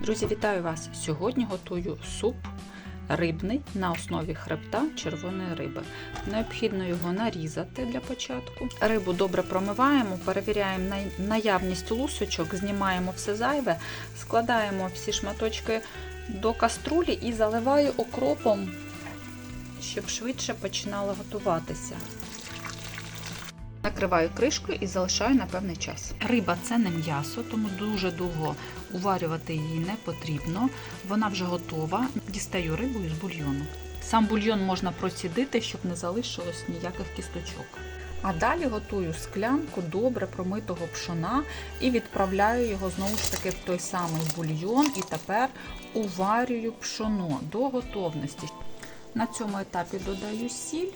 Друзі, вітаю вас! Сьогодні готую суп рибний на основі хребта червоної риби. Необхідно його нарізати для початку. Рибу добре промиваємо, перевіряємо наявність лусочок, знімаємо все зайве, складаємо всі шматочки до каструлі і заливаю окропом, щоб швидше починало готуватися. Накриваю кришкою і залишаю на певний час. Риба це не м'ясо, тому дуже довго уварювати її не потрібно. Вона вже готова. Дістаю рибу із бульйону. Сам бульйон можна процідити, щоб не залишилось ніяких кісточок. А далі готую склянку добре промитого пшона і відправляю його знову ж таки в той самий бульйон. І тепер уварюю пшоно до готовності. На цьому етапі додаю сіль.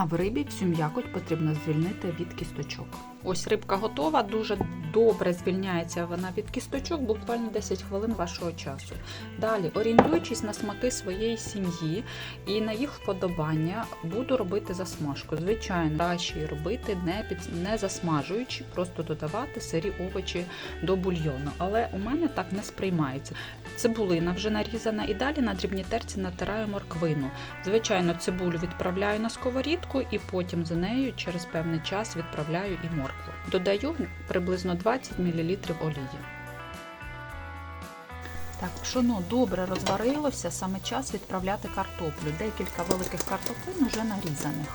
А в рибі всю м'якоть потрібно звільнити від кісточок. Ось рибка готова, дуже добре звільняється вона від кісточок, буквально 10 хвилин вашого часу. Далі, орієнтуючись на смаки своєї сім'ї і на їх вподобання, буду робити засмажку. Звичайно, краще робити не, під, не засмажуючи, просто додавати сирі овочі до бульйону. Але у мене так не сприймається. Цибулина вже нарізана і далі на дрібній терці натираю морквину. Звичайно, цибулю відправляю на сковорідку і потім за нею через певний час відправляю і моркву. Додаю приблизно 20 мл олії. Так, пшоно добре розварилося, саме час відправляти картоплю. Декілька великих картоплин вже нарізаних.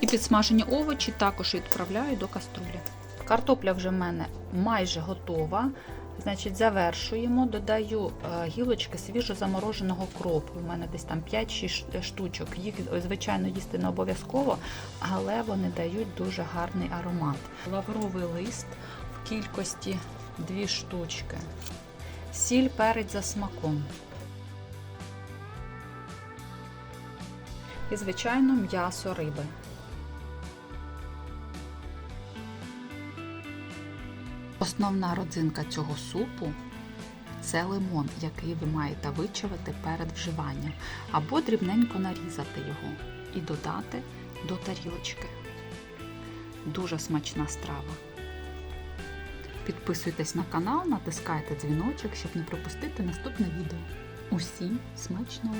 І підсмажені овочі також відправляю до каструлі. Картопля вже в мене майже готова. Значить, завершуємо, додаю е, гілочки свіжо замороженого кропу. У мене десь там 5-6 штучок. Їх, звичайно, їсти не обов'язково, але вони дають дуже гарний аромат. Лавровий лист в кількості 2 штучки. Сіль перець за смаком. І, звичайно, м'ясо риби. Основна родзинка цього супу це лимон, який ви маєте вичавити перед вживанням, або дрібненько нарізати його і додати до тарілочки. Дуже смачна страва. Підписуйтесь на канал, натискайте дзвіночок, щоб не пропустити наступне відео. Усім смачного!